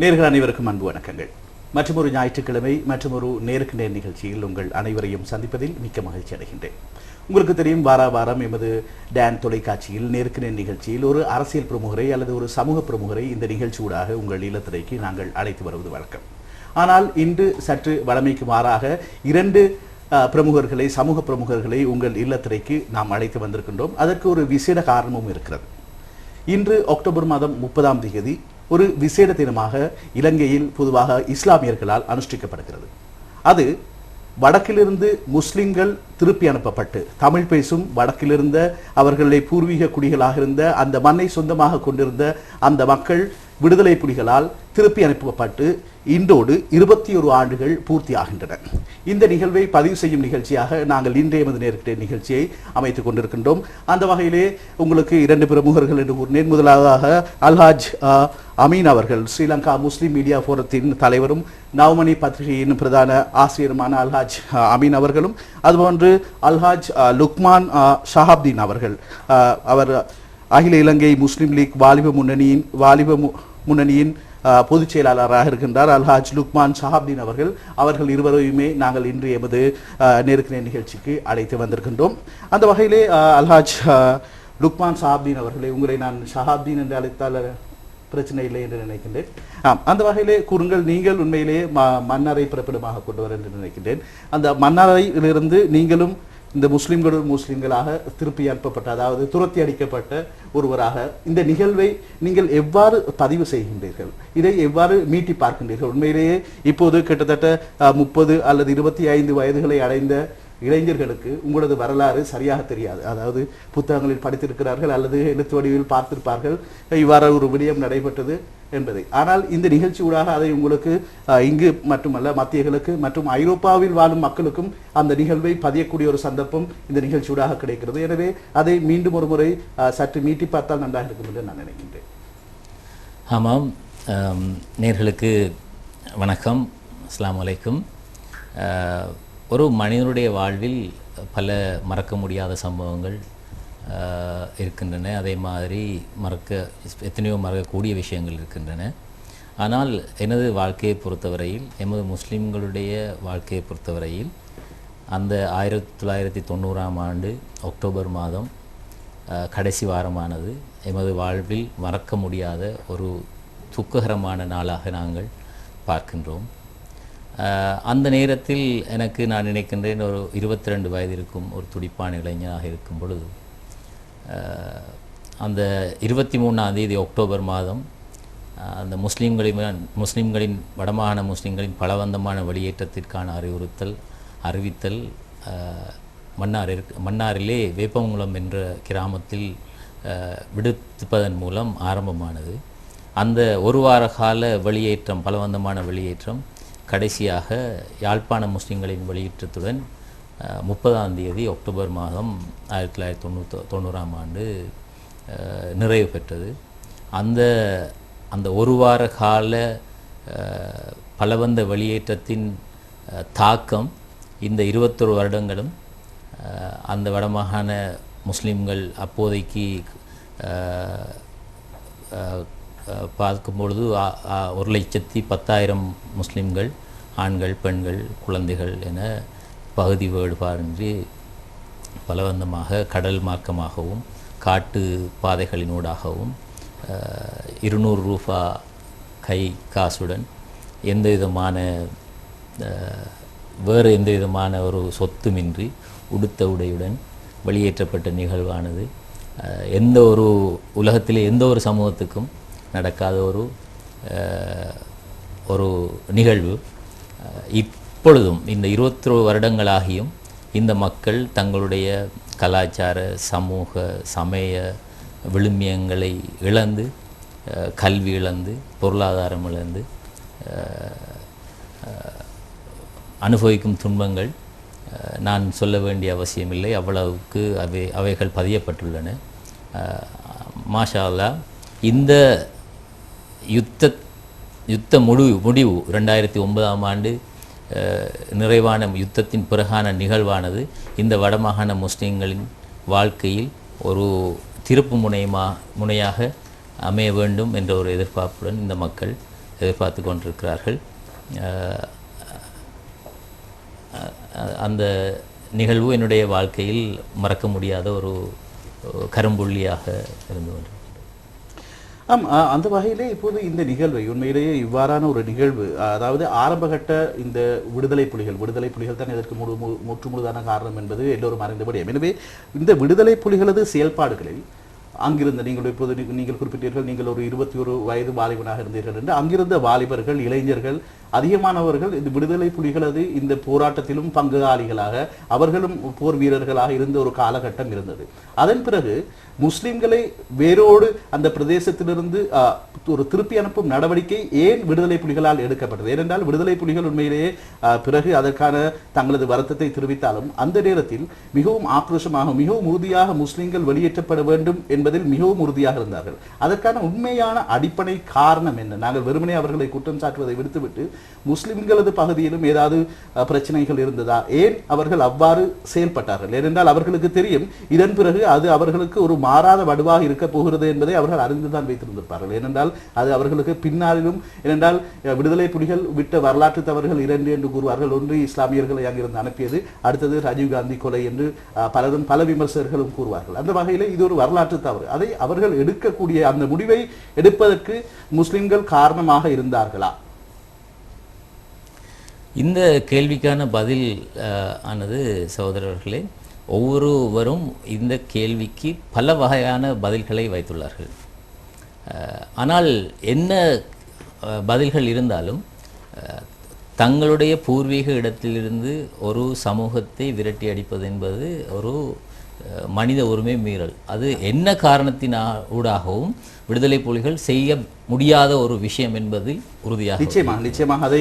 நேர்கள் அனைவருக்கும் அன்பு வணக்கங்கள். மற்றும் ஒரு ஞாயிற்றுக்கிழமை மற்றும் ஒரு நேருக்கு நேர் நிகழ்ச்சியில் உங்கள் அனைவரையும் சந்திப்பதில் மிக்க மகிழ்ச்சி அடைகின்றேன். உங்களுக்கு தெரியும் வார வாரம் எமது டேன் தொலைக்காட்சியில் நேருக்கு நேர் நிகழ்ச்சியில் ஒரு அரசியல் பிரமுகரை அல்லது ஒரு சமூக பிரமுகரை இந்த நிகழ்ச்சியூடாக உங்கள் இல்லத்திரைக்கு நாங்கள் அழைத்து வருவது வழக்கம். ஆனால் இன்று சற்று வளமைக்கு மாறாக இரண்டு பிரமுகர்களை சமூக பிரமுகர்களை உங்கள் இல்லத்திரைக்கு நாம் அழைத்து வந்திருக்கின்றோம். அதற்கு ஒரு விசேட காரணமும் இருக்கிறது. இன்று அக்டோபர் மாதம் முப்பதாம் தேதி ஒரு விசேட தினமாக இலங்கையில் பொதுவாக இஸ்லாமியர்களால் அனுஷ்டிக்கப்படுகிறது. அது வடக்கிலிருந்து முஸ்லிம்கள் திருப்பி அனுப்பப்பட்டு தமிழ் பேசும் வடக்கிலிருந்த அவர்களை பூர்வீக குடிகளாக இருந்த அந்த மண்ணை சொந்தமாக கொண்டிருந்த அந்த மக்கள் விடுதலை புலிகளால் திருப்பி அனுப்பப்பட்டு இன்றோடு இருபத்தி ஒரு ஆண்டுகள் பூர்த்தியாகின்றன. இந்த நிகழ்வை பதிவு செய்யும் நிகழ்ச்சியாக நாங்கள் இன்றைய மது நேரத்தை நிகழ்ச்சியை அமைத்துக் கொண்டிருக்கின்றோம். அந்த வகையிலே உங்களுக்கு இரண்டு பிரமுகர்கள் என்று கூறினேன். முதலாக அல்ஹாஜ் அமீன் அவர்கள். ஸ்ரீலங்கா முஸ்லீம் மீடியா ஃபோரத்தின் தலைவரும் நவமணி பத்திரிகையின் பிரதான ஆசிரியருமான அல்ஹாஜ் அமீன் அவர்களும் அதுபோன்று அல்ஹாஜ் லுக்மான் ஷஹாப்தீன் அவர்கள். அவர் அகில இலங்கை முஸ்லீம் லீக் வாலிப முன்னணியின் வாலிப முன்னணியின் பொதுச் செயலாளராக இருக்கின்றார் அல்ஹாஜ் லுக்மான் ஷஹாப்தீன் அவர்கள். அவர்கள் இருவரையுமே நாங்கள் இன்று எமது நேருக்கிற நிகழ்ச்சிக்கு அழைத்து வந்திருக்கின்றோம். அந்த வகையிலே அஹ், அல்ஹாஜ் லுக்மான் ஷஹாப்தீன் அவர்களை உங்களை நான் ஷஹாப்தீன் என்று அழைத்தால் பிரச்சனை இல்லை என்று நினைக்கின்றேன். ஆம் அந்த வகையிலே கூறுங்கள் நீங்கள் உண்மையிலேயே ம- மன்னரை பிறப்பிடமாக கொண்டு வர என்று நினைக்கின்றேன். அந்த மன்னரையிலிருந்து நீங்களும் இந்த முஸ்லிம்களும் முஸ்லிம்களாக திருப்பி அனுப்பப்பட்ட அதாவது துரத்தி அடிக்கப்பட்ட ஒருவராக இந்த நிகழ்வை நீங்கள் எவ்வாறு பதிவு செய்கின்றீர்கள்? இதை எவ்வாறு மீட்டி பார்க்கின்றீர்கள்? உண்மையிலேயே இப்போது கிட்டத்தட்ட முப்பது அல்லது இருபத்தி ஐந்து வயதுகளை அடைந்த இளைஞர்களுக்கு உங்களது வரலாறு சரியாக தெரியாது. அதாவது புத்தகங்களில் படித்திருக்கிறார்கள் அல்லது எழுத்து வடிவில் பார்த்திருப்பார்கள். இவ்வாறு ஒரு விடயம் நடைபெற்றது என்பதை. ஆனால் இந்த நிகழ்ச்சி ஊடாக அதை உங்களுக்கு இங்கு மட்டுமல்ல மத்தியர்களுக்கு மற்றும் ஐரோப்பாவில் வாழும் மக்களுக்கும் அந்த நிகழ்வை பதியக்கூடிய ஒரு சந்தர்ப்பம் இந்த நிகழ்ச்சியூடாக கிடைக்கிறது. எனவே அதை மீண்டும் ஒரு முறை சற்று மீட்டி பார்த்தால் நன்றாக இருக்கும் என்று நான் நினைக்கின்றேன். ஆமாம். நேர்களுக்கு வணக்கம். அஸ்லாம் வலைக்கும் ஒரு மனிதனுடைய வாழ்வில் பல மறக்க முடியாத சம்பவங்கள் இருக்கின்றன. அதே மாதிரி மறக்க எத்தனையோ மறக்கக்கூடிய விஷயங்கள் இருக்கின்றன. ஆனால் எனது வாழ்க்கையை பொறுத்தவரையில் எமது முஸ்லீம்களுடைய வாழ்க்கையை பொறுத்தவரையில் அந்த ஆயிரத்தி தொள்ளாயிரத்தி தொண்ணூறாம் ஆண்டு அக்டோபர் மாதம் கடைசி வாரமானது எமது வாழ்வில் மறக்க முடியாத ஒரு துக்ககரமான நாளாக நாங்கள் பார்க்கின்றோம். அந்த நேரத்தில் எனக்கு நான் நினைக்கின்றேன் ஒரு இருபத்தி ரெண்டு வயது இருக்கும் ஒரு துடிப்பான இளைஞனாக இருக்கும் பொழுது அந்த இருபத்தி மூணாம் தேதி அக்டோபர் மாதம் அந்த முஸ்லீம்களின் முஸ்லீம்களின் வடமாகாண முஸ்லீம்களின் பலவந்தமான வெளியேற்றத்திற்கான அறிவுறுத்தல் அறிவித்தல் மன்னார் மன்னாரிலே வேப்பங்குளம் என்ற கிராமத்தில் விடுத்துப்பதன் விடுவிப்பதன் மூலம் ஆரம்பமானது. அந்த ஒரு வார கால வெளியேற்றம் பலவந்தமான வெளியேற்றம் கடைசியாக யாழ்ப்பாண முஸ்லிம்களின் வெளியேற்றத்துடன் முப்பதாம் தேதி அக்டோபர் மாதம் ஆயிரத்தி தொள்ளாயிரத்தி தொண்ணூற்றி தொண்ணூறாம் ஆண்டு நிறைவு பெற்றது. அந்த அந்த ஒரு வார கால பலவந்த வெளியேற்றத்தின் தாக்கம் இந்த இருபத்தொரு வருடங்களும் அந்த வடமாகாண முஸ்லிம்கள் அப்போதைக்கு பார்க்கும்பொழுது பார்க்கும் பொழுது ஒரு லட்சத்தி பத்தாயிரம் முஸ்லீம்கள் ஆண்கள் பெண்கள் குழந்தைகள் என பகுதி வேறுபாடின்றி பலவந்தமாக கடல் மார்க்கமாகவும் காட்டு பாதைகளினூடாகவும் இருநூறு ரூபா கை காசுடன் எந்த விதமான வேறு எந்த விதமான ஒரு சொத்துமின்றி உடுத்த உடையுடன் வெளியேற்றப்பட்ட நிகழ்வானது. எந்த ஒரு உலகத்திலே எந்த ஒரு சமூகத்துக்கும் நடக்காத ஒரு ஒரு நிகழ்வு. இப்பொழுதும் இந்த இருபத்தொரு வருடங்களாகியும் இந்த மக்கள் தங்களுடைய கலாச்சார சமூக சமய விழுமியங்களை இழந்து கல்வி இழந்து பொருளாதாரம் இழந்து அனுபவிக்கும் துன்பங்கள் நான் சொல்ல வேண்டிய அவசியமில்லை. அவ்வளவுக்கு அவை அவைகள் பதியப்பட்டுள்ளன. மாஷா இந்த யுத்த யுத்த முடிவு முடிவு ரெண்டாயிரத்தி ஒன்பதாம் ஆண்டு நிறைவான யுத்தத்தின் பிறகான நிகழ்வானது. இந்த வடமாகாண முஸ்லீம்களின் வாழ்க்கையில் ஒரு திருப்பு முனையமா முனையாக அமைய வேண்டும் என்ற ஒரு எதிர்பார்ப்புடன் இந்த மக்கள் எதிர்பார்த்து கொண்டிருக்கிறார்கள். அந்த நிகழ்வு என்னுடைய வாழ்க்கையில் மறக்க முடியாத ஒரு ஒரு கரும்புள்ளியாக இருந்து கொண்டிருக்கிறது ஆம் அந்த வகையிலே இப்போது இந்த நிகழ்வை உண்மையிலேயே இவ்வாறான ஒரு நிகழ்வு அதாவது ஆரம்பகட்ட இந்த விடுதலை புலிகள் விடுதலை புலிகள் தான் இதற்கு முழு முற்று முழுதான காரணம் என்பது எல்லோரும் அறிந்தபடியும் எனவே இந்த விடுதலை புலிகளது செயல்பாடுகளில் அங்கிருந்த நீங்கள் இப்போது நீங்கள் குறிப்பிட்டீர்கள் நீங்கள் ஒரு இருபத்தி ஒரு வயது வாலிபனாக இருந்தீர்கள் என்று அங்கிருந்த வாலிபர்கள் இளைஞர்கள் அதிகமானவர்கள் இந்த விடுதலை புலிகளது இந்த போராட்டத்திலும் பங்குதாரிகளாக அவர்களும் போர் வீரர்களாக இருந்த ஒரு காலகட்டம் இருந்தது. அதன் பிறகு முஸ்லிம்களை வேரோடு அந்த பிரதேசத்திலிருந்து ஒரு திருப்பி அனுப்பும் நடவடிக்கை ஏன் விடுதலை புலிகளால் எடுக்கப்பட்டது? ஏனென்றால் விடுதலை புலிகள் உண்மையிலேயே பிறகு அதற்கான தங்களது வருத்தத்தை தெரிவித்தாலும் அந்த நேரத்தில் மிகவும் ஆக்ரோஷமாக மிகவும் உறுதியாக முஸ்லிம்கள் வெளியேற்றப்பட வேண்டும் என்பதில் மிகவும் உறுதியாக இருந்தார்கள். அதற்கான உண்மையான அடிப்படை காரணம் என்ன? நாங்கள் வெறுமனே அவர்களை குற்றம் சாட்டுவதை விடுத்துவிட்டு முஸ்லிம்களது பகுதியிலும் ஏதாவது பிரச்சனைகள் இருந்ததா? ஏன் அவர்கள் அவ்வாறு செயல்பட்டார்கள்? ஏனென்றால் அவர்களுக்கு தெரியும் இதன் பிறகு அது அவர்களுக்கு ஒரு மாறாத வடுவாக இருக்க போகிறது என்பதை அவர்கள் அறிந்துதான் வைத்திருந்திருப்பார்கள். ஏனென்றால் அது அவர்களுக்கு பின்னாளிலும் ஏனென்றால் விடுதலை புலிகள் விட்ட வரலாற்று தவறுகள் இரண்டு என்று கூறுவார்கள். ஒன்று இஸ்லாமியர்களை அங்கிருந்து அனுப்பியது அடுத்தது ராஜீவ்காந்தி கொலை என்று பலரும் பல விமர்சகர்களும் கூறுவார்கள். அந்த வகையில் இது ஒரு வரலாற்று தவறு. அதை அவர்கள் எடுக்கக்கூடிய அந்த முடிவை எடுப்பதற்கு முஸ்லிம்கள் காரணமாக இருந்தார்களா? இந்த கேள்விக்கான பதில் ஆனது சகோதரர்களே ஒவ்வொருவரும் இந்த கேள்விக்கு பல வகையான பதில்களை வைத்துள்ளார்கள். ஆனால் என்ன பதில்கள் இருந்தாலும் தங்களுடைய பூர்வீக இடத்திலிருந்து ஒரு சமூகத்தை விரட்டி அடிப்பது என்பது ஒரு மனித உரிமை மீறல். அது என்ன காரணத்தினா ஊடாகவும் விடுதலை புலிகள் செய்ய முடியாத ஒரு விஷயம் என்பதில் உறுதியாக நிச்சயமாக நிச்சயமாக அதை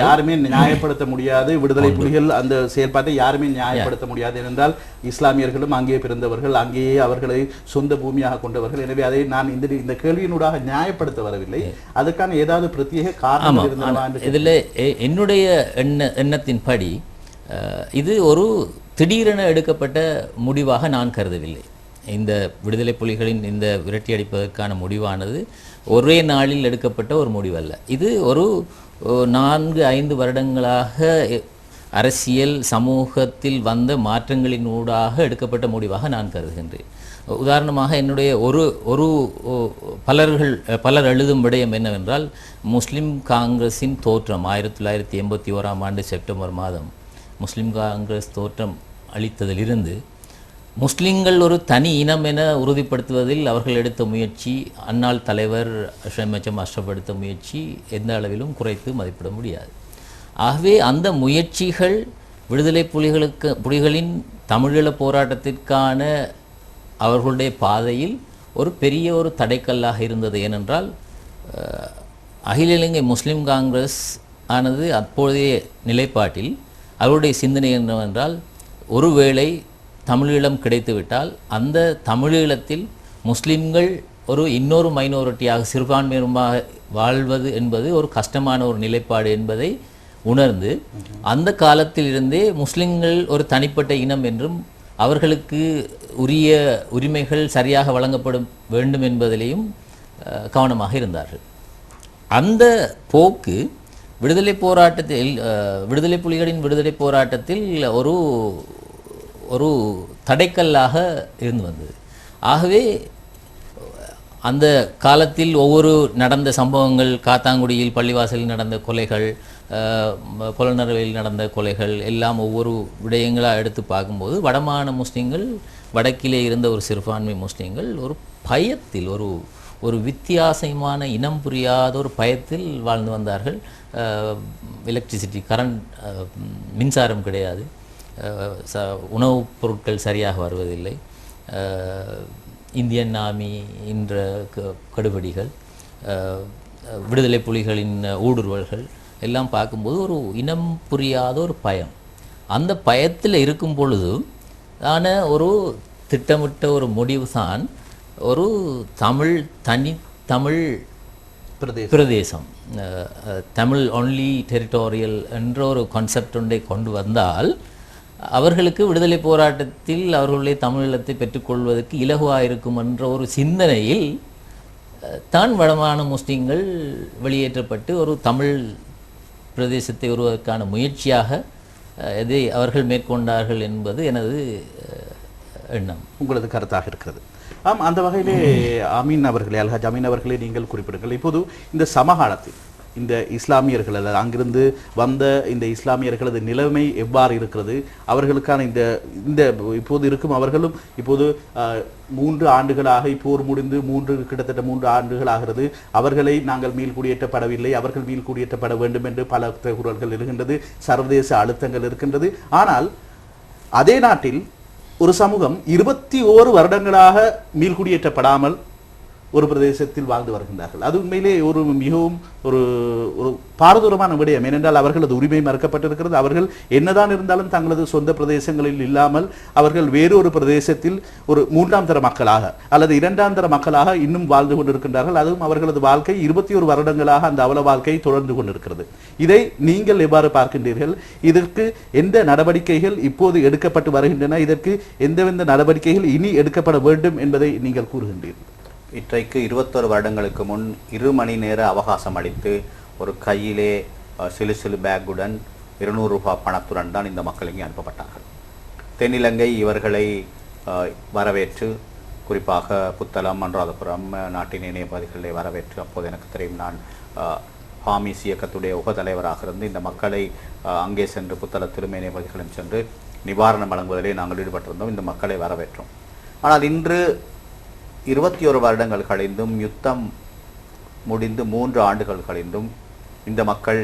யாருமே நியாயப்படுத்த முடியாது. விடுதலை புலிகள் அந்த செயல்பாட்டை யாருமே நியாயப்படுத்த முடியாது ஏனென்றால் இஸ்லாமியர்களும் அங்கே பிறந்தவர்கள் அங்கேயே அவர்களை சொந்த பூமியாக கொண்டவர்கள். எனவே அதை நான் இந்த இந்த கேள்வியினூடாக நியாயப்படுத்த வரவில்லை. அதற்கான ஏதாவது பிரத்யேக காரணம் இதில் என்னுடைய எண்ண எண்ணத்தின்படி அஹ், இது ஒரு திடீரென எடுக்கப்பட்ட முடிவாக நான் கருதவில்லை. இந்த விடுதலை புலிகளின் இந்த விரட்டி அடிப்பதற்கான முடிவானது ஒரே நாளில் எடுக்கப்பட்ட ஒரு முடிவல்ல. இது ஒரு நான்கு ஐந்து வருடங்களாக அரசியல் சமூகத்தில் வந்த மாற்றங்களின் ஊடாக எடுக்கப்பட்ட முடிவாக நான் கருதுகின்றேன். உதாரணமாக என்னுடைய ஒரு ஒரு பலர்கள் பலர் எழுதும் விடயம் என்னவென்றால் முஸ்லிம் காங்கிரஸின் தோற்றம் ஆயிரத்தி தொள்ளாயிரத்தி எண்பத்தி ஓராம் ஆண்டு செப்டம்பர் மாதம் முஸ்லீம் காங்கிரஸ் தோற்றம் அளித்ததிலிருந்து முஸ்லீம்கள் ஒரு தனி இனம் என உறுதிப்படுத்துவதில் அவர்கள் எடுத்த முயற்சி அன்னாள் தலைவர் அஷமச்சம் அஷ்டப்படுத்த முயற்சி எந்த அளவிலும் குறைத்து மதிப்பிட முடியாது. ஆகவே அந்த முயற்சிகள் விடுதலை புலிகளுக்கு புலிகளின் தமிழீழ போராட்டத்திற்கான அவர்களுடைய பாதையில் ஒரு பெரிய ஒரு தடைக்கல்லாக இருந்தது. ஏனென்றால் அகில இலங்கை முஸ்லீம் காங்கிரஸ் ஆனது அப்போதைய நிலைப்பாட்டில் அவருடைய சிந்தனை என்னவென்றால் ஒருவேளை தமிழீழம் கிடைத்துவிட்டால் அந்த தமிழீழத்தில் முஸ்லிம்கள் ஒரு இன்னொரு மைனாரிட்டியாக சிறுபான்மையுமாக வாழ்வது என்பது ஒரு கஷ்டமான ஒரு நிலைப்பாடு என்பதை உணர்ந்து அந்த காலத்திலிருந்தே முஸ்லிம்கள் ஒரு தனிப்பட்ட இனம் என்றும் அவர்களுக்கு உரிய உரிமைகள் சரியாக வழங்கப்படும் வேண்டும் என்பதிலேயும் கவனமாக இருந்தார்கள். அந்த போக்கு விடுதலை போராட்டத்தில் விடுதலை புலிகளின் விடுதலை போராட்டத்தில் ஒரு ஒரு தடைக்கல்லாக இருந்து வந்தது. ஆகவே அந்த காலத்தில் ஒவ்வொரு நடந்த சம்பவங்கள் காத்தாங்குடியில் பள்ளிவாசலில் நடந்த கொலைகள் அஹ், புலனறுவையில் நடந்த கொலைகள் எல்லாம் ஒவ்வொரு விடயங்களாக எடுத்து பார்க்கும்போது வடமான முஸ்லீம்கள் வடக்கிலே இருந்த ஒரு சிறுபான்மை முஸ்லீம்கள் ஒரு பயத்தில் ஒரு ஒரு வித்தியாசமான இனம் புரியாத ஒரு பயத்தில் வாழ்ந்து வந்தார்கள். எலக்ட்ரிசிட்டி கரண்ட் மின்சாரம் கிடையாது. ச உணவுப் பொருட்கள் சரியாக வருவதில்லை. இந்தியன் ஆர்மி என்ற க- கடுபடிகள் விடுதலை புலிகளின் ஊடுருவல்கள் எல்லாம் பார்க்கும்போது ஒரு இனம் புரியாத ஒரு பயம். அந்த பயத்தில் இருக்கும் பொழுது ஆன ஒரு திட்டமிட்ட ஒரு முடிவு தான் ஒரு தமிழ் தனி தமிழ் பிரதேசம். தமிழ் ஒன்லி டெரிட்டோரியல் என்ற ஒரு கான்செப்ட் ஒன்றை கொண்டு வந்தால் அவர்களுக்கு விடுதலை போராட்டத்தில் அவர்களுடைய தமிழீழத்தை பெற்றுக்கொள்வதற்கு இலகுவாக இருக்கும் என்ற ஒரு சிந்தனையில் தான் வளமான முஸ்லீம்கள் வெளியேற்றப்பட்டு ஒரு தமிழ் பிரதேசத்தை உருவதற்கான முயற்சியாக இதை அவர்கள் மேற்கொண்டார்கள் என்பது எனது எண்ணம். உங்களது கருத்தாக இருக்கிறது. ஆம் அந்த வகையிலே அமீன் அவர்களே அல்ஹாஜ் அமீன் அவர்களே நீங்கள் குறிப்பிடுங்கள். இப்போது இந்த சமகாலத்தில் இந்த இஸ்லாமியர்கள் அல்லது அங்கிருந்து வந்த இந்த இஸ்லாமியர்களது நிலைமை எவ்வாறு இருக்கிறது? அவர்களுக்கான இந்த இந்த இப்போது இருக்கும் அவர்களும் இப்போது மூன்று ஆண்டுகளாக போர் முடிந்து மூன்று கிட்டத்தட்ட மூன்று ஆண்டுகள் ஆகிறது. அவர்களை நாங்கள் மீள் குடியேற்றப்படவில்லை. அவர்கள் மீள்குடியேற்றப்பட வேண்டும் என்று பல குரல்கள் இருக்கின்றது. சர்வதேச அழுத்தங்கள் இருக்கின்றது. ஆனால் அதே நாட்டில் ஒரு சமூகம் இருபத்தி ஓரு வருடங்களாக மீள்குடியேற்றப்படாமல் ஒரு பிரதேசத்தில் வாழ்ந்து வருகின்றார்கள். அது உண்மையிலே ஒரு மிகவும் ஒரு ஒரு பாரதூரமான விடயம். ஏனென்றால் அவர்களது உரிமை மறுக்கப்பட்டிருக்கிறது. அவர்கள் என்னதான் இருந்தாலும் தங்களது சொந்த பிரதேசங்களில் இல்லாமல் அவர்கள் வேறொரு பிரதேசத்தில் ஒரு மூன்றாம் தர மக்களாக அல்லது இரண்டாம் தர மக்களாக இன்னும் வாழ்ந்து கொண்டிருக்கின்றார்கள். அதுவும் அவர்களது வாழ்க்கை இருபத்தி ஒரு வருடங்களாக அந்த அவல வாழ்க்கை தொடர்ந்து கொண்டிருக்கிறது. இதை நீங்கள் எவ்வாறு பார்க்கின்றீர்கள்? இதற்கு எந்த நடவடிக்கைகள் இப்போது எடுக்கப்பட்டு வருகின்றன? இதற்கு எந்தெந்த நடவடிக்கைகள் இனி எடுக்கப்பட வேண்டும் என்பதை நீங்கள் கூறுகின்றீர்கள். இன்றைக்கு இருபத்தொரு வருடங்களுக்கு முன் இரு மணி நேர அவகாசம் அளித்து ஒரு கையிலே சிலு சிலு பேக்குடன் இருநூறு ரூபாய் பணத்துடன் தான் இந்த மக்கள் இங்கே அனுப்பப்பட்டார்கள். தென்னிலங்கை இவர்களை வரவேற்று குறிப்பாக புத்தளம் அனுராதபுரம் நாட்டின் இணையபதிகளை வரவேற்று அப்போது எனக்கு தெரியும் நான் ஹாமிஸ் இயக்கத்துடைய உபதலைவராக இருந்து இந்த மக்களை அங்கே சென்று புத்தளத்திலும் இணையபதிகளும் சென்று நிவாரணம் வழங்குவதிலே நாங்கள் ஈடுபட்டிருந்தோம். இந்த மக்களை வரவேற்றோம். ஆனால் இன்று இருபத்தி ஒரு வருடங்கள் கழிந்தும் யுத்தம் முடிந்து மூன்று ஆண்டுகள் கழிந்தும் இந்த மக்கள்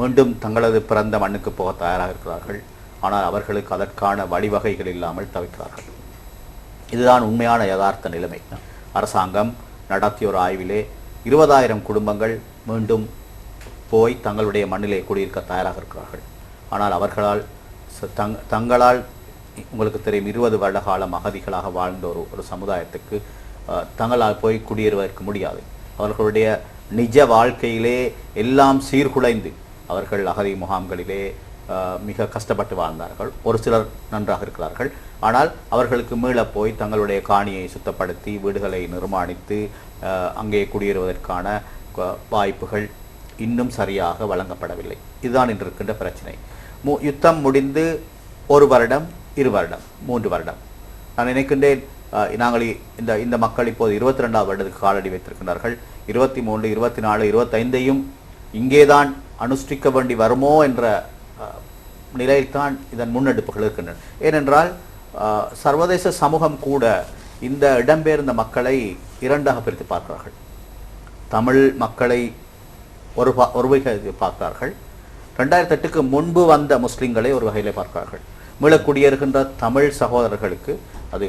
மீண்டும் தங்களது பிறந்த மண்ணுக்கு போக தயாராக இருக்கிறார்கள். ஆனால் அவர்களுக்கு அதற்கான வழிவகைகள் இல்லாமல் தவிக்கிறார்கள். இதுதான் உண்மையான யதார்த்த நிலைமை. அரசாங்கம் நடத்திய ஒரு ஆய்விலே இருபதாயிரம் குடும்பங்கள் மீண்டும் போய் தங்களுடைய மண்ணிலே குடியிருக்க தயாராக இருக்கிறார்கள். ஆனால் அவர்களால் தங் தங்களால் உங்களுக்கு தெரியும் இருபது வருட காலம் அகதிகளாக வாழ்ந்த ஒரு ஒரு சமுதாயத்துக்கு தங்களால் போய் குடியேறுவதற்கு முடியாது. அவர்களுடைய நிஜ வாழ்க்கையிலே எல்லாம் சீர்குலைந்து அவர்கள் அகதி முகாம்களிலே மிக கஷ்டப்பட்டு வாழ்ந்தார்கள். ஒரு சிலர் நன்றாக இருக்கிறார்கள். ஆனால் அவர்களுக்கு மீள போய் தங்களுடைய காணியை சுத்தப்படுத்தி வீடுகளை நிர்மாணித்து அங்கே குடியேறுவதற்கான வாய்ப்புகள் இன்னும் சரியாக வழங்கப்படவில்லை. இதுதான் இன்று இருக்கின்ற பிரச்சனை. மு யுத்தம் முடிந்து ஒரு வருடம் இரு வருடம் மூன்று வருடம். நான் நினைக்கின்றேன் நாங்கள் இந்த இந்த மக்கள் இப்போது இருபத்தி ரெண்டாவது வருடத்துக்கு காலடி வைத்திருக்கிறார்கள் இருபத்தி மூன்று இருபத்தி நாலு இருபத்தைந்தையும் இங்கேதான் அனுஷ்டிக்க வேண்டி வருமோ என்ற நிலையில்தான் இதன் முன்னெடுப்புகள் இருக்கின்றன. ஏனென்றால் சர்வதேச சமூகம் கூட இந்த இடம்பெயர்ந்த மக்களை இரண்டாக பிரித்து பார்க்கிறார்கள். தமிழ் மக்களை ஒரு ஒரு வகையில் பார்க்கிறார்கள். ரெண்டாயிரத்தி எட்டுக்கு முன்பு வந்த முஸ்லிம்களை ஒரு வகையில் பார்க்கிறார்கள். மீளக்குடியேறுகின்ற தமிழ் சகோதரர்களுக்கு அது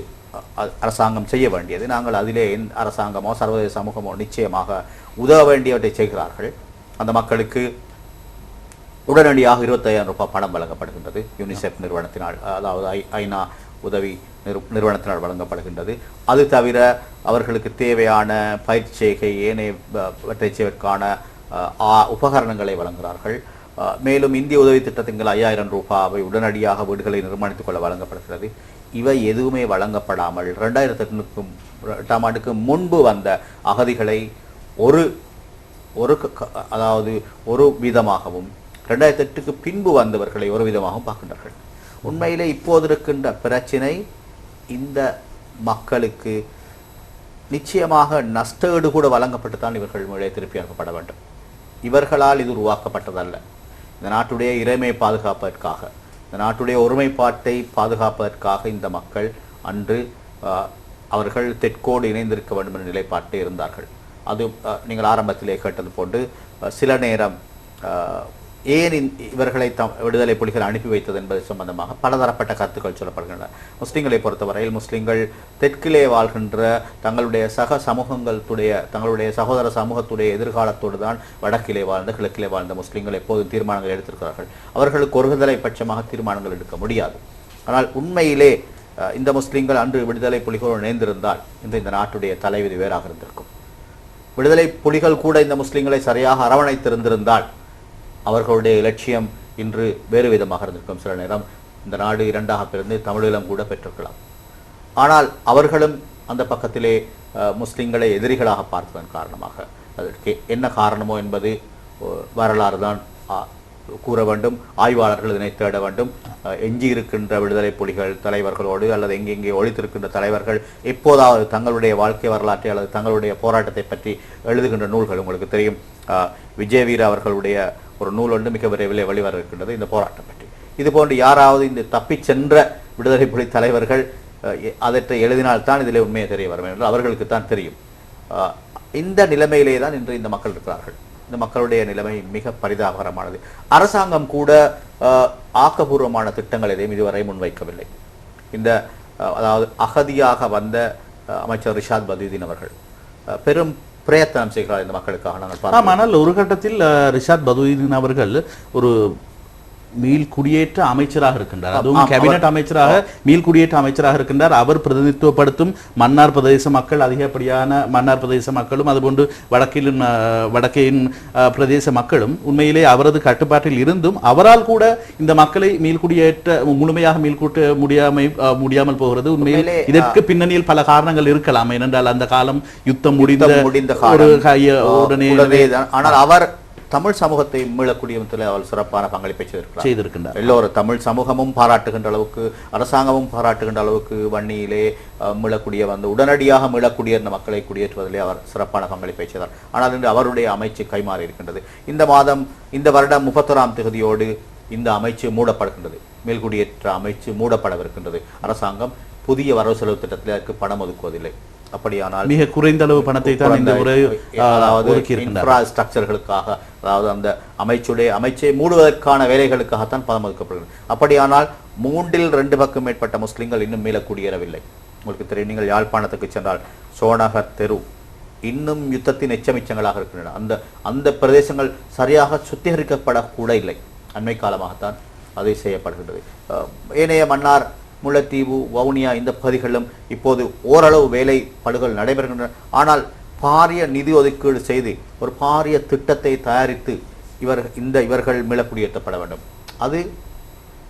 அரசாங்கம் செய்ய வேண்டியது. நாங்கள் அதிலே அரசாங்கமோ சர்வதேச சமூகமோ நிச்சயமாக உதவ வேண்டியவற்றை செய்கிறார்கள். அந்த மக்களுக்கு உடனடியாக இருபத்தையாயிரம் ரூபாய் பணம் வழங்கப்படுகின்றது. யூனிசெஃப் நிறுவனத்தினால் அதாவது ஐ ஐநா உதவி நிறு நிறுவனத்தினால் வழங்கப்படுகின்றது. அது தவிர அவர்களுக்கு தேவையான பயிற்சி செய்கை ஏனையவற்றை செய்வதற்கான உபகரணங்களை வழங்குகிறார்கள். மேலும் இந்திய உதவி திட்டத்தின் ஐயாயிரம் ஐயாயிரம் அவை உடனடியாக வீடுகளை நிர்மாணித்துக் கொள்ள வழங்கப்படுகிறது. இவை எதுவுமே வழங்கப்படாமல் ரெண்டாயிரத்தி எட்டுக்கும் எட்டாம் ஆண்டுக்கு முன்பு வந்த அகதிகளை ஒரு ஒரு க- க- அதாவது ஒரு விதமாகவும் ரெண்டாயிரத்தி எட்டுக்கு பின்பு வந்தவர்களை ஒரு விதமாகவும் பார்க்கின்றார்கள். உண்மையிலே இப்போது இருக்கின்ற பிரச்சினை இந்த மக்களுக்கு நிச்சயமாக நஷ்டஈடு கூட வழங்கப்பட்டுத்தான் இவர்கள் மொழியை திருப்பி அனுப்பப்பட வேண்டும். இவர்களால் இது உருவாக்கப்பட்டதல்ல. இந்த நாட்டுடைய இறைமை பாதுகாப்பதற்காக இந்த நாட்டுடைய ஒருமைப்பாட்டை பாதுகாப்பதற்காக இந்த மக்கள் அன்று ஆஹ், அவர்கள் தெற்கோடு இணைந்திருக்க வேண்டும் என்ற நிலைப்பாட்டை இருந்தார்கள். அது நீங்கள் ஆரம்பத்திலே கேட்டது போன்று சில நேரம் ஆஹ், ஏன் இவர்களை தம் விடுதலை புலிகள் அனுப்பி வைத்தது என்பது சம்பந்தமாக பலதரப்பட்ட கருத்துக்கள் சொல்லப்படுகின்றன. முஸ்லீம்களை பொறுத்தவரையில் முஸ்லிம்கள் தெற்கிலே வாழ்கின்ற தங்களுடைய சக சமூகங்களுடைய தங்களுடைய சகோதர சமூகத்துடைய எதிர்காலத்தோடு தான் வடக்கிலே வாழ்ந்த கிழக்கிலே வாழ்ந்த முஸ்லீம்கள் எப்போதும் தீர்மானங்கள் எடுத்திருக்கிறார்கள். அவர்களுக்கு ஒருதலை பட்சமாக தீர்மானங்கள் எடுக்க முடியாது. ஆனால் உண்மையிலே இந்த முஸ்லிம்கள் அன்று விடுதலை புலிகளோடு இணைந்திருந்தால் இந்த இந்த நாட்டுடைய தலைவிதி வேறாக இருந்திருக்கும். விடுதலை புலிகள் கூட இந்த முஸ்லிம்களை சரியாக அரவணைத்திருந்திருந்தால் அவர்களுடைய இலட்சியம் இன்று வேறு விதமாக இருந்திருக்கும். சில நேரம் இந்த நாடு இரண்டாக பிறந்து தமிழீழம் கூட பெற்றிருக்கலாம். ஆனால் அவர்களும் அந்த பக்கத்திலே முஸ்லிம்களை எதிரிகளாக பார்த்ததன் காரணமாக. அதற்கு என்ன காரணமோ என்பது வரலாறு தான் கூற வேண்டும். ஆய்வாளர்கள் இதனை தேட வேண்டும். எஞ்சியிருக்கின்ற எஞ்சி இருக்கின்ற விடுதலை புலிகள் தலைவர்களோடு அல்லது எங்கெங்கே ஒழித்திருக்கின்ற தலைவர்கள் எப்போதாவது தங்களுடைய வாழ்க்கை வரலாற்றை அல்லது தங்களுடைய போராட்டத்தை பற்றி எழுதுகின்ற நூல்கள் உங்களுக்கு தெரியும். விஜயவீர அவர்களுடைய ஒரு நூல் ஒன்று மிக விரைவில் வெளிவர இருக்கின்றது இந்த போராட்டம் பற்றி. இதுபோன்று யாராவது இந்த தப்பிச் சென்ற விடுதலை புலி தலைவர்கள் அதற்றை எழுதினால்தான் இதில் உண்மையை தெரிய வரும் என்று அவர்களுக்கு தான் தெரியும் இந்த நிலைமையிலே தான் இன்று இந்த மக்கள் இருக்கிறார்கள். இந்த மக்களுடைய நிலைமை மிக பரிதாபகரமானது. அரசாங்கம் கூட அஹ், ஆக்கபூர்வமான திட்டங்கள் எதையும் இதுவரை முன்வைக்கவில்லை. இந்த அதாவது அகதியாக வந்த அமைச்சர் ரிஷாத் பதீதீன் அவர்கள் பெரும் பிரயத்தனம் செய்கிறார் இந்த மக்களுக்காக நாங்கள் ஆனால் ஒரு கட்டத்தில் ரிஷாத் பதுவீன் அவர்கள் ஒரு மீள் குடியேற்ற அமைச்சராக இருக்கின்றார். அதுவும் கேபினட் அமைச்சராக மீள் குடியேற்ற அமைச்சராக இருக்கின்றார். அவர் பிரதிநிதித்துவப்படுத்தும் மன்னார் பிரதேச மக்கள் அதிகப்படியான மன்னார் பிரதேச மக்களும் அதுபோன்று வடக்கிலும் அஹ், பிரதேச மக்களும் உண்மையிலே அவரது கட்டுப்பாட்டில் இருந்தும் அவரால் கூட இந்த மக்களை மீள்குடியேற்ற முழுமையாக மீள்கூட்ட முடியாமை அஹ், முடியாமல் போகிறது. உண்மையில் இதற்கு பின்னணியில் பல காரணங்கள் இருக்கலாம். ஏனென்றால் அந்த காலம் யுத்தம் முடிந்த முடிந்த உடனே. ஆனால் அவர் தமிழ் சமூகத்தை மீளக்கூடியத்தில் அவர் சிறப்பான பங்களிப்பை செய்திருக்கிறார். செய்திருக்கின்றார். எல்லோரும் தமிழ் சமூகமும் பாராட்டுகின்ற அளவுக்கு அரசாங்கமும் பாராட்டுகின்ற அளவுக்கு வன்னியிலே மீளக்கூடிய வந்து உடனடியாக மீளக்கூடிய இந்த மக்களை குடியேற்றுவதிலே அவர் சிறப்பான பங்களிப்பை செய்தார். ஆனால் இன்று அவருடைய அமைச்சு கைமாறி இருக்கின்றது. இந்த மாதம் இந்த வருடம் முப்பத்தொராம் தேதியோடு இந்த அமைச்சு மூடப்படுகின்றது. மேல்குடியேற்ற அமைச்சு மூடப்படவிருக்கின்றது. அரசாங்கம் புதிய வரவு செலவு திட்டத்தில் அதற்கு பணம் ஒதுக்குவதில்லை. அப்படியானால் மிக குறைந்த அளவு பணத்தை தான் இந்த முறை இன்ஃப்ராஸ்ட்ரக்சர்களுக்காக அதாவது அந்த அமைச்சுடைய அமைச்சை மூடுவதற்கான வேலைகளுக்காகத்தான் பணம் ஒதுக்கப்படுகிறது. அப்படியானால் மூன்றில் ரெண்டு பக்கம் மேற்பட்ட முஸ்லிம்கள் இன்னும் மீள குடியேறவில்லை உங்களுக்கு தெரியும் நீங்கள் யாழ்ப்பாணத்துக்கு சென்றால் சோனகர் தெரு இன்னும் யுத்தத்தின் எச்சமிச்சங்களாக இருக்கின்றன. அந்த அந்த பிரதேசங்கள் சரியாக சுத்திகரிக்கப்படக்கூட இல்லை. அண்மை காலமாகத்தான் அது செய்யப்படுகின்றது. ஏனைய மன்னார் முல்லைத்தீவு வவுனியா இந்த பகுதிகளிலும் இப்போது ஓரளவு வேலை படுகள் நடைபெறுகின்றன. ஆனால் பாரிய நிதி ஒதுக்கீடு செய்து ஒரு பாரிய திட்டத்தை தயாரித்து இவர் இந்த இவர்கள் மீளக்குடியேற்றப்பட வேண்டும். அது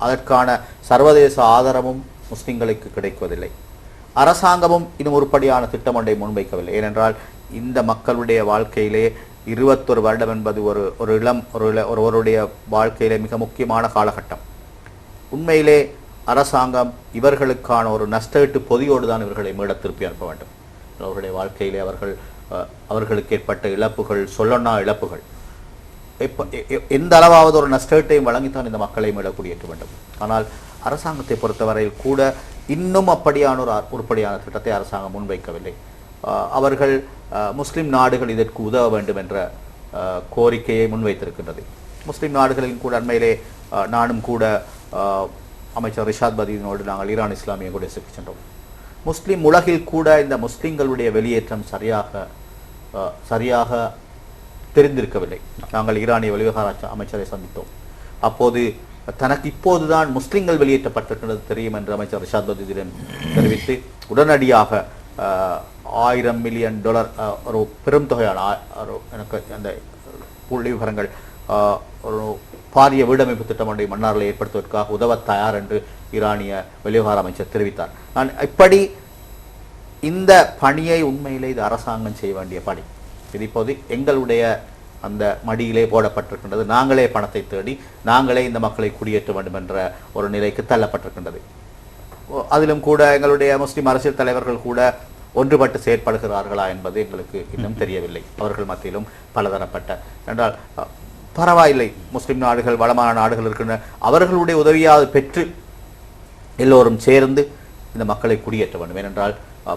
அதற்கான சர்வதேச ஆதரவும் முஸ்லிம்களுக்கு கிடைக்குவதில்லை. அரசாங்கமும் இன்னும் உருப்படியான திட்டம் ஒன்றை முன்வைக்கவில்லை. ஏனென்றால் இந்த மக்களுடைய வாழ்க்கையிலே இருபத்தொரு வருடம் என்பது ஒரு ஒரு இளம் ஒரு ஒருவருடைய வாழ்க்கையிலே மிக முக்கியமான காலகட்டம். உண்மையிலே அரசாங்கம் இவர்களுக்கான ஒரு நஷ்டஈட்டு பொதியோடு தான் இவர்களை மீள திருப்பி அனுப்ப வேண்டும். அவர்களுடைய வாழ்க்கையிலே அவர்கள் அவர்களுக்கு ஏற்பட்ட இழப்புகள் சொல்லணா இழப்புகள். இப்போ எந்த அளவாவது ஒரு நஷ்டத்தையும் வழங்கித்தான் இந்த மக்களை மீள குடியேற்ற வேண்டும். ஆனால் அரசாங்கத்தை பொறுத்தவரையில் கூட இன்னும் அப்படியான ஒரு உருப்படியான திட்டத்தை அரசாங்கம் முன்வைக்கவில்லை. அவர்கள் முஸ்லிம் நாடுகள் இதற்கு உதவ வேண்டும் என்ற கோரிக்கையை முன்வைத்திருக்கின்றது. முஸ்லிம் நாடுகளின் கூட அண்மையிலே நானும் கூட அமைச்சர் ரிஷாத் பதீனோடு நாங்கள் ஈரான் இஸ்லாமிய கூட சென்றோம் முஸ்லீம் உலகில் கூட இந்த முஸ்லீம்களுடைய வெளியேற்றம் சரியாக ஆஹ் சரியாக தெரிந்திருக்கவில்லை. நாங்கள் ஈரானிய வெளிவகார அமைச்சரை சந்தித்தோம். அப்போது தனக்கு இப்போதுதான் முஸ்லிம்கள் வெளியேற்றப்பட்டிருக்கிறது தெரியும் என்று அமைச்சர் ரிஷாத் பதீதிடம் தெரிவித்து உடனடியாக ஆஹ், ஆயிரம் மில்லியன் டாலர் ஒரு பெரும் தொகையான ஒரு எனக்கு அந்த புள்ளி விவரங்கள் ஆஹ், ஒரு பாரிய வீடமைப்பு திட்டம் ஒன்றை மன்னாரில் ஏற்படுத்துவதற்காக உதவ தயார் என்று ஈரானிய வெளிவிவகார அமைச்சர் தெரிவித்தார். நான் இப்படி இந்த பணியை உண்மையிலே இது அரசாங்கம் செய்ய வேண்டிய பணி. இது இப்போது எங்களுடைய அந்த மடியிலே போடப்பட்டிருக்கின்றது. நாங்களே பணத்தை தேடி நாங்களே இந்த மக்களை குடியேற்ற வேண்டும் என்ற ஒரு நிலைக்கு தள்ளப்பட்டிருக்கின்றது. அதிலும் கூட எங்களுடைய முஸ்லிம் அரசியல் தலைவர்கள் கூட ஒன்றுபட்டு செயற்படுகிறார்களா என்பது எங்களுக்கு இன்னும் தெரியவில்லை. அவர்கள் மத்தியிலும் பலதரப்பட்ட. என்றால் பரவாயில்லை. முஸ்லிம் நாடுகள் வளமான நாடுகள் இருக்கின்றன. அவர்களுடைய உதவியாவது பெற்று எல்லோரும் சேர்ந்து இந்த மக்களை குடியேற்ற வேண்டும். ஏனென்றால்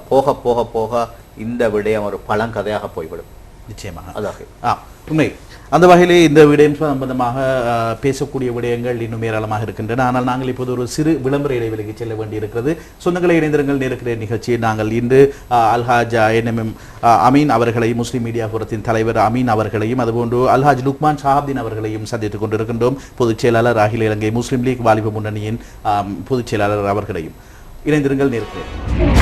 போக போக போக இந்த விடயம் ஒரு பழங்கதையாக போய்விடும். நிச்சயமாக. அதாக ஆ உண்மை. அந்த வகையிலே இந்த விடயம் சம்பந்தமாக பேசக்கூடிய விடயங்கள் இன்னும் ஏராளமாக இருக்கின்றன. ஆனால் நாங்கள் இப்போது ஒரு சிறு விளம்பர இடைவெளிக்கு செல்ல வேண்டியிருக்கிறது. சொந்தங்களை இணைந்திருங்கள். நேருக்கிற நிகழ்ச்சியை நாங்கள் இன்று அல்ஹாஜ் என்எம்எம் அமீன் அவர்களையும் முஸ்லிம் மீடியா புரத்தின் தலைவர் அமீன் அவர்களையும் அதுபோன்று அல்ஹாஜ் லுக்மான் ஷாஹப்தீன் அவர்களையும் சந்தித்துக் கொண்டிருக்கின்றோம். பொதுச் செயலாளர் அகில இலங்கை முஸ்லிம் லீக் வாலிப முன்னணியின் பொதுச் செயலாளர் அவர்களையும். இணைந்திருங்கள் நேருக்கிறேன்